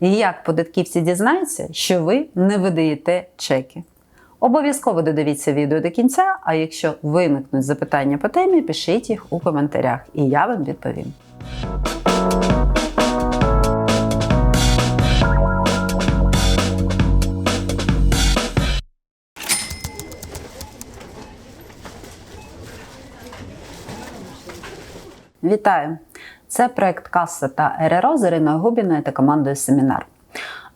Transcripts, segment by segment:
Як податківці дізнаються, що ви не видаєте чеки? Обов'язково додивіться відео до кінця, а якщо виникнуть запитання по темі, пишіть їх у коментарях, і я вам відповім. Вітаю! Це проект Каса та РРО з Іриною Губіною та командою Семінар.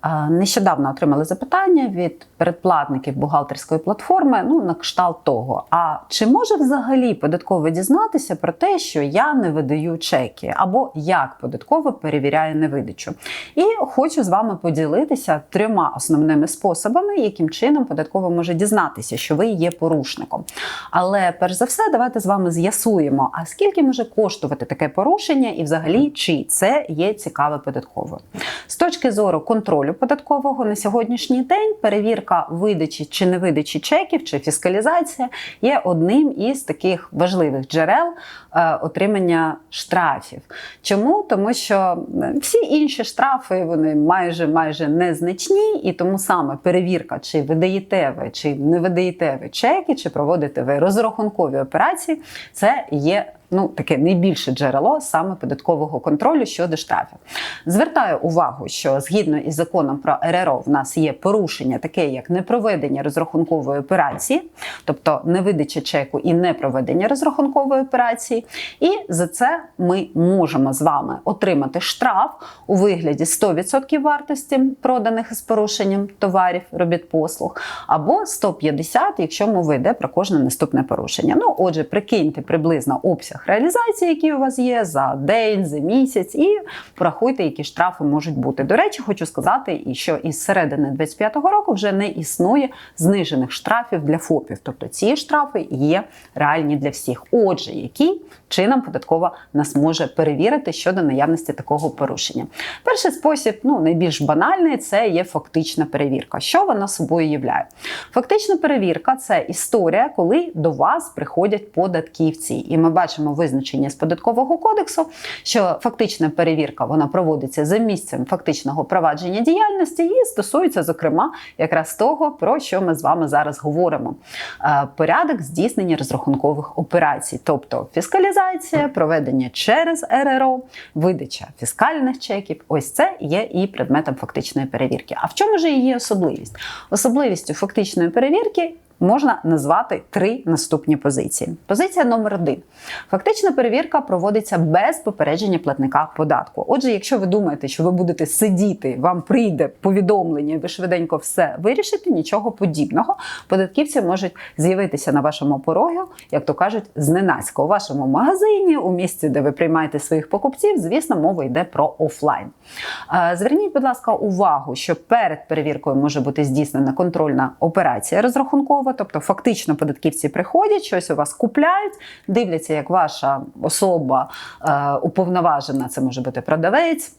Е, Нещодавно отримали запитання від передплатників бухгалтерської платформи. Ну, на кшталт того. А чи може взагалі податково дізнатися про те, що я не видаю чеки, або як податково перевіряє невидачу? І хочу з вами поділитися трьома основними способами, яким чином податково може дізнатися, що ви є порушником. Але перш за все, давайте з вами з'ясуємо, а скільки може коштувати таке порушення, і взагалі чи це є цікаве податково. З точки зору контролю податкового на сьогоднішній день перевірка видачі чи невидачі чеків чи фіскалізація є одним із таких важливих джерел е, отримання штрафів. Чому? Тому що е, всі інші штрафи вони майже майже незначні, і тому саме перевірка, чи видаєте ви, чи не видаєте ви чеки, чи проводите ви розрахункові операції, це є ну, таке найбільше джерело саме податкового контролю щодо штрафів. Звертаю увагу, що згідно із законом про РРО в нас є порушення, таке як непроведення розрахункової операції, тобто невидача чеку і непроведення розрахункової операції. І за це ми можемо з вами отримати штраф у вигляді 100% вартості проданих із порушенням товарів, робіт послуг, або 150, якщо мова йде про кожне наступне порушення. Ну, отже, прикиньте приблизно обсяг реалізації, який у вас є за день, за місяць, і порахуйте, які штрафи можуть бути. До речі, хочу сказати, що із середини 25-го року вже не існує знижених штрафів для ФОПів. Тобто ці штрафи є реальні для всіх. Отже, який чином податкова нас може перевірити щодо наявності такого порушення? Перший спосіб, ну найбільш банальний, це є фактична перевірка. Що вона собою являє? Фактична перевірка це історія, коли до вас приходять податківці, і ми бачимо визначення з податкового кодексу, що фактична перевірка вона проводиться за місцем фактичного провадження діяльності і стосується, зокрема, якраз того, про що ми з вами зараз говоримо: Е, порядок здійснення розрахункових операцій, тобто фіскалізація, проведення через РРО, видача фіскальних чеків. Ось це є і предметом фактичної перевірки. А в чому ж її особливість? Особливістю фактичної перевірки можна назвати три наступні позиції. Позиція номер один: фактична перевірка проводиться без попередження платника податку. Отже, якщо ви думаєте, що ви будете сидіти, вам прийде повідомлення, ви швиденько все вирішите, нічого подібного. Податківці можуть з'явитися на вашому порозі, як то кажуть, зненацька у вашому магазині, у місці, де ви приймаєте своїх покупців. Звісно, мова йде про офлайн. Зверніть, будь ласка, увагу, що перед перевіркою може бути здійснена контрольна операція розрахункова, тобто фактично податківці приходять, щось у вас купляють, дивляться, як ваша особа е, уповноважена, це може бути продавець.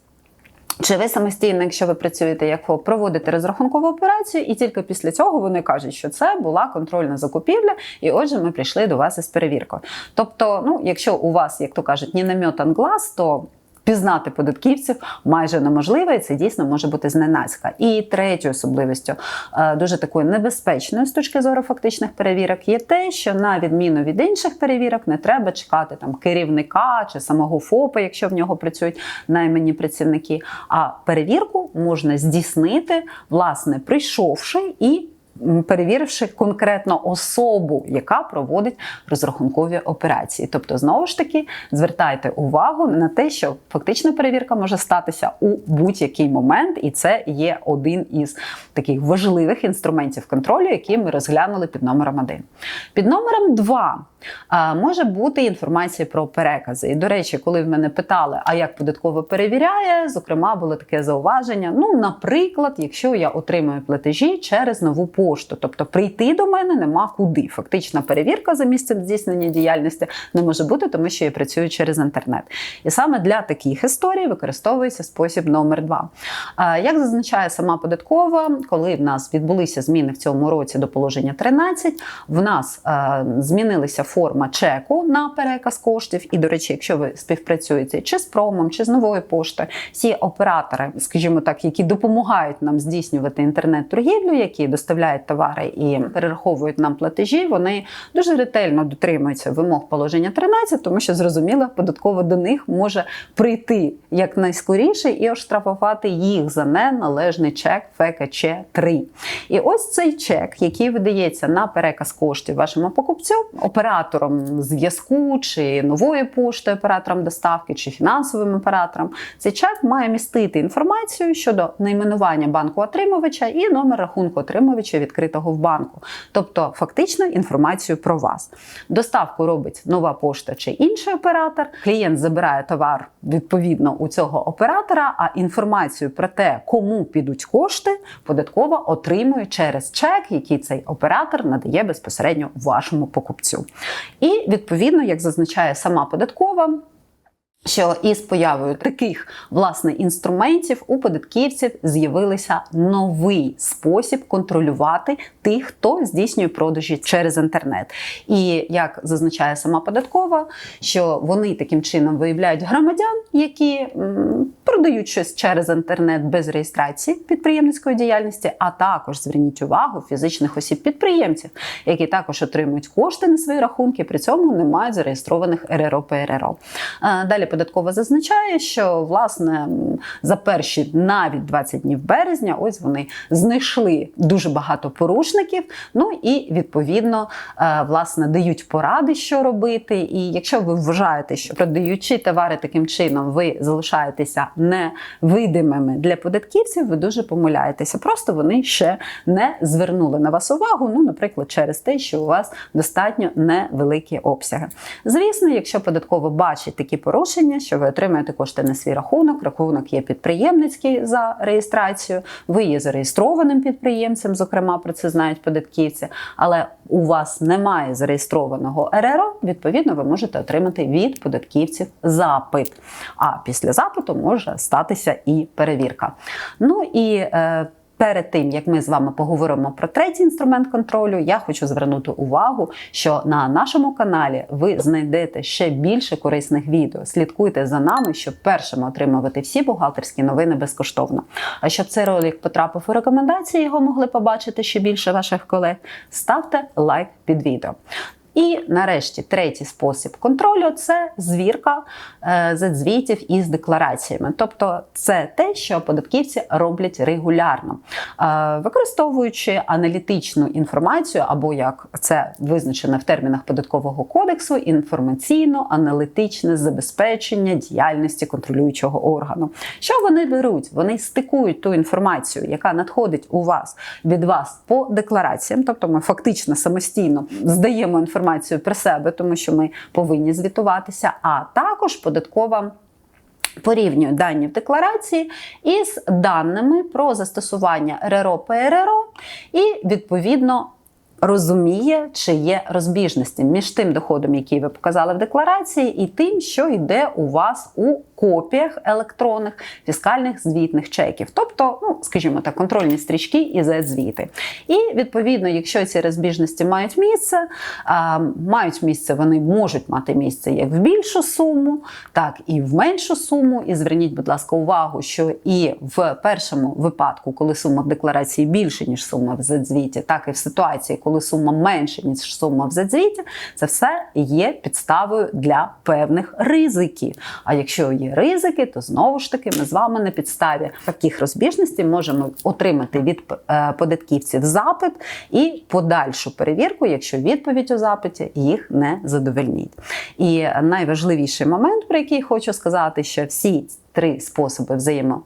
Чи ви самостійно, якщо ви працюєте як ФОП, проводите розрахункову операцію, і тільки після цього вони кажуть, що це була контрольна закупівля, і отже, ми прийшли до вас із перевіркою. Тобто, ну, якщо у вас, як то кажуть, не наметан глаз, то Пізнати податківців майже неможливо, і це дійсно може бути зненацька. І третьою особливістю, е, дуже такою небезпечною з точки зору фактичних перевірок, є те, що на відміну від інших перевірок не треба чекати там керівника чи самого ФОПа, якщо в нього працюють наймані працівники. А перевірку можна здійснити, власне, прийшовши і перевіривши конкретно особу, яка проводить розрахункові операції. Тобто, знову ж таки, звертайте увагу на те, що фактична перевірка може статися у будь-який момент, і це є один із таких важливих інструментів контролю, які ми розглянули під номером 1. Під номером 2 а, може бути інформація про перекази. І, до речі, коли в мене питали, а як податково перевіряє, зокрема, було таке зауваження. Ну, наприклад, якщо я отримую платежі через нову пошту, тобто прийти до мене нема куди. Фактична перевірка за місцем здійснення діяльності не може бути, тому що я працюю через інтернет. І саме для таких історій використовується спосіб номер 2. А, Як зазначає сама податкова, коли в нас відбулися зміни в цьому році до положення 13, в нас змінилися форма чеку на переказ коштів. І, до речі, якщо ви співпрацюєте чи з промом, чи з новою поштою, всі оператори, скажімо так, які допомагають нам здійснювати інтернет-торгівлю, які доставляють товари і перераховують нам платежі, вони дуже ретельно дотримуються вимог положення 13, тому що зрозуміло, податково до них може прийти якнайскоріше і оштрафувати їх за неналежний чек ФКЧ 3. І ось цей чек, який видається на переказ коштів вашому покупцю, оператором зв'язку чи нової пошти, оператором доставки чи фінансовим оператором, цей чек має містити інформацію щодо найменування банку отримувача і номер рахунку отримувача відкритого в банку, тобто фактично інформацію про вас. Доставку робить нова пошта чи інший оператор. Клієнт забирає товар відповідно у цього оператора, а інформацію про те, кому підуть кошти, податково отримує через чек, який цей оператор надає безпосередньо вашому покупцю. І відповідно, як зазначає сама податкова. Що із появою таких власне інструментів у податківців з'явився новий спосіб контролювати тих, хто здійснює продажі через інтернет. І як зазначає сама податкова, що вони таким чином виявляють громадян, які продають щось через інтернет без реєстрації підприємницької діяльності, а також зверніть увагу фізичних осіб-підприємців, які також отримують кошти на свої рахунки, при цьому не мають зареєстрованих РРО ПРРО. Е, Далі податково зазначає, що власне за перші навіть 20 днів березня, ось вони знайшли дуже багато порушників. Ну і відповідно е, власне дають поради, що робити. І якщо ви вважаєте, що продаючи товари таким чином, ви залишаєтеся невидимими для податківців, ви дуже помиляєтеся. Просто вони ще не звернули на вас увагу. Ну, наприклад, через те, що у вас достатньо невеликі обсяги. Звісно, якщо податково бачить такі порушення, що ви отримаєте кошти на свій рахунок, рахунок є підприємницький за реєстрацію, ви є зареєстрованим підприємцем, зокрема про це знають податківці, але у вас немає зареєстрованого РРО, відповідно, ви можете отримати від податківців запит. А після запиту може статися і перевірка. Ну і е, Перед тим як ми з вами поговоримо про третій інструмент контролю, я хочу звернути увагу, що на нашому каналі ви знайдете ще більше корисних відео. Слідкуйте за нами, щоб першими отримувати всі бухгалтерські новини безкоштовно. А щоб цей ролик потрапив у рекомендації, його могли побачити ще більше ваших колег. Ставте лайк під відео. І нарешті третій спосіб контролю це звірка е, задзвітів із деклараціями. Тобто це те, що податківці роблять регулярно, е, використовуючи аналітичну інформацію, або як це визначено в термінах податкового кодексу, інформаційно-аналітичне забезпечення діяльності контролюючого органу. Що вони беруть? Вони стикують ту інформацію, яка надходить у вас від вас по деклараціям, тобто ми фактично самостійно здаємо інформацію про себе, тому що ми повинні звітуватися, а також податкова. Порівнює дані в декларації із даними про застосування РРО ПРРО і відповідно розуміє, чи є розбіжності між тим доходом, який ви показали в декларації, і тим, що йде у вас у копіях електронних фіскальних звітних чеків, тобто, ну скажімо так, контрольні стрічки і звіти. І відповідно, якщо ці розбіжності мають місце, а, мають місце, вони можуть мати місце як в більшу суму, так і в меншу суму. І зверніть, будь ласка, увагу, що і в першому випадку, коли сума в декларації більше, ніж сума в задзвіті, так і в ситуації, коли сума менше, ніж сума в задзвіті, це все є підставою для певних ризиків. А якщо є ризики, то знову ж таки ми з вами на підставі таких розбіжностей можемо отримати від е, податківців запит і подальшу перевірку, якщо відповідь у запиті їх не задовольнить. І найважливіший момент, про який хочу сказати, що всі три способи взаємо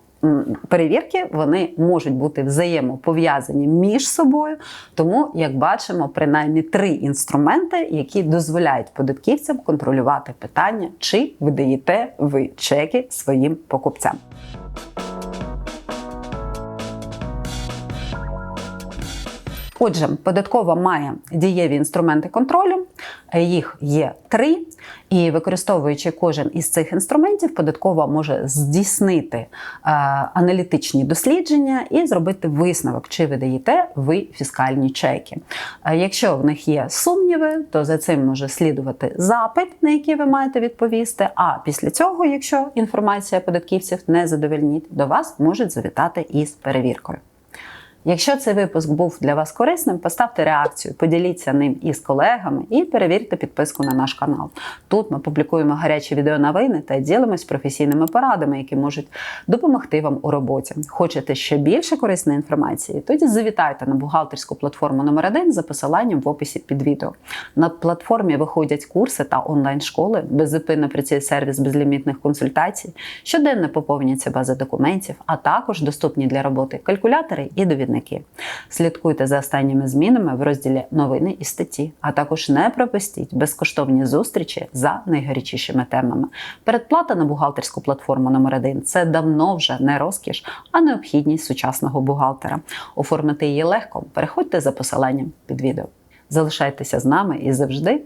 перевірки вони можуть бути взаємопов'язані між собою. Тому, як бачимо, принаймні три інструменти, які дозволяють податківцям контролювати питання, чи видаєте ви чеки своїм покупцям. Отже, податкова має дієві інструменти контролю, Їх є три, і використовуючи кожен із цих інструментів, податкова може здійснити е, аналітичні дослідження і зробити висновок, чи ви даєте ви фіскальні чеки. Е, Якщо в них є сумніви, то за цим може слідувати запит, на який ви маєте відповісти. А після цього, якщо інформація податківців не задовольнить, до вас можуть завітати із перевіркою. Якщо цей випуск був для вас корисним, поставте реакцію, поділіться ним із колегами і перевірте підписку на наш канал. Тут ми публікуємо гарячі відеоновини та ділимось професійними порадами, які можуть допомогти вам у роботі. Хочете ще більше корисної інформації? Тоді завітайте на бухгалтерську платформу номер 1 за посиланням в описі під відео. На платформі виходять курси та онлайн-школи, беззупинно працює сервіс безлімітних консультацій, щоденно поповнюється база документів, а також доступні для роботи калькулятори і довідники. Слідкуйте за останніми змінами в розділі новини і статті, а також не пропустіть безкоштовні зустрічі за найгарячішими темами. Передплата на бухгалтерську платформу номер 1 це давно вже не розкіш, а необхідність сучасного бухгалтера. Оформити її легко. Переходьте за посиланням під відео. Залишайтеся з нами і завжди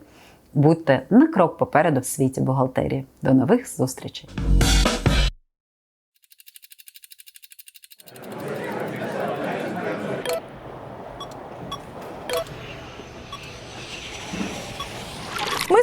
будьте на крок попереду в світі бухгалтерії. До нових зустрічей!